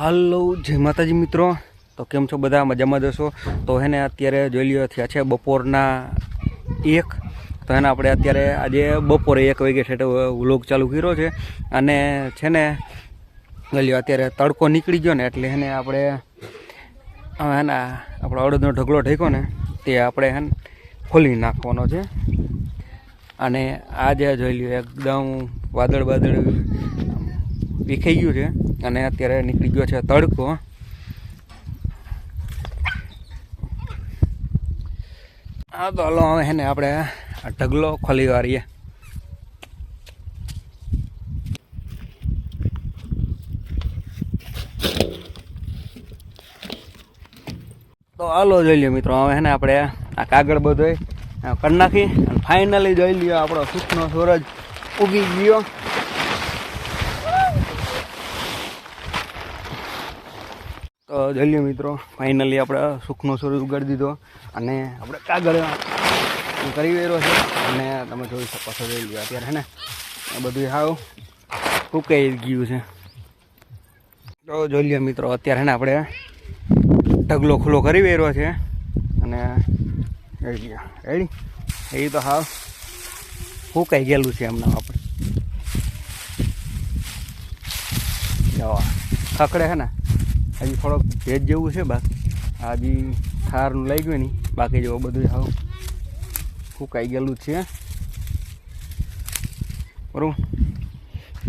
હાલો, જય માતાજી મિત્રો. તો કેમ છો બધા? મજામાં જશો તો એને અત્યારે જોઈ લ્યો, થયા છે બપોરના એક. તો એને આપણે અત્યારે આજે બપોરે એક વાગે છે વ્લોગ ચાલુ કર્યો છે. અને છે ને, જોઈ અત્યારે તડકો નીકળી ગયો ને, એટલે એને આપણે, હવે હે આપણો અડદનો ઢગલો ઢેકો ને, તે આપણે હેને ખોલી નાખવાનો છે. અને આજે જોઈ લ્યો, એકદમ વાદળ વાદળ વિખાઈ ગયું છે અને અત્યારે નીકળી ગયો છે તડકો. હા, તો હલો, હવે છે ને આપણે આ ઢગલો ખોલી વાળીએ તો હાલો, જોઈ લઈએ મિત્રો, હવે ને આપણે આ કાગળ બધો કરી નાખી અને ફાઇનલી જોઈ લ્યો આપણો સુખનો સૂરજ ઉગી ગયો. તો જોઈ મિત્રો ફાઇનલી આપણે સુખનો સૂર્ય ઉગાડી દીધો અને આપણે કાગળ કરી રહ્યો છે. અને તમે જોઈ શકો છો, જોઈ ગયો અત્યારે હે ને, આ બધું હાવ ઉકાઈ ગયું છે. તો જોઈ લ્યો મિત્રો, અત્યારે હે ને આપણે ઢગલો ખુલ્લો કરી રહ્યો છે. અને રેડી એ તો હાવ સુકાઈ ગયેલું છે એમના આપણે ખકડે છે ને. હજી થોડોક ભેજ જેવું છે બાકી હજી થારનું લઈ ગયું નહીં બાકી જેવું બધું હાવ ફૂંકાઈ ગયેલું છે. બરાબર.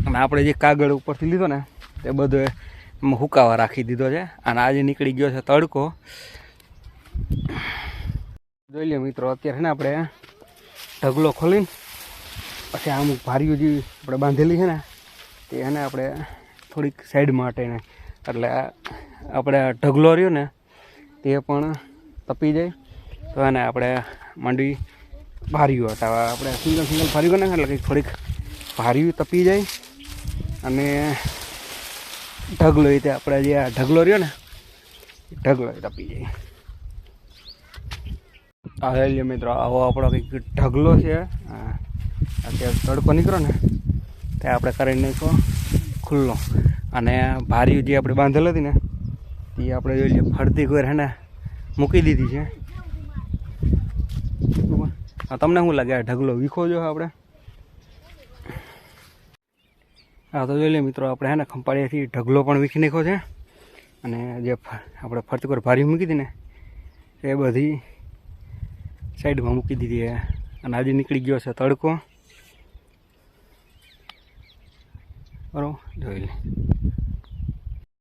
અને આપણે જે કાગળ ઉપરથી લીધો ને, તે બધો હુકાવા રાખી દીધો છે. અને આજે નીકળી ગયો છે તડકો. જોઈ લે મિત્રો, અત્યારે ને આપણે ઢગલો ખોલીને, પછી અમુક ભારીઓ જે આપણે બાંધેલી છે ને, તે એને આપણે થોડીક સાઈડ માટે ને એટલે આપણે ઢગલો રહ્યો ને, તે પણ તપી જાય. તો એને આપણે માંડવી ભાર્યું હતા. આપણે સિંગલ સિંગલ ભારીઓ ને, એટલે કંઈક થોડીક ભાર્યું તપી જાય. અને ઢગલો એ આપણે જે આ ઢગલો રહ્યો ને ઢગલો એ તપી જાય. આ હેલ્યો મિત્રો, આવો આપણો કંઈક ઢગલો છે. અત્યારે તડકો નીકળો ને, તે આપણે કરી નાખો ખુલ્લો. અને ભારી જે આપણે બાંધેલ હતી ને, એ આપણે જોઈ લઈએ ફરતી કોઈ હે ને મૂકી દીધી છે. તમને શું લાગે? ઢગલો વીખો જો આપણે? હા, તો જોઈ લઈએ મિત્રો, આપણે હે ને ખંપાળીયાથી ઢગલો પણ વીખી નાખ્યો છે. અને જે આપણે ફરતી કોઈ ભારી મૂકી હતી ને, એ બધી સાઈડમાં મૂકી દીધી છે. અને આજે નીકળી ગયો છે તડકો. બરાબર જોઈ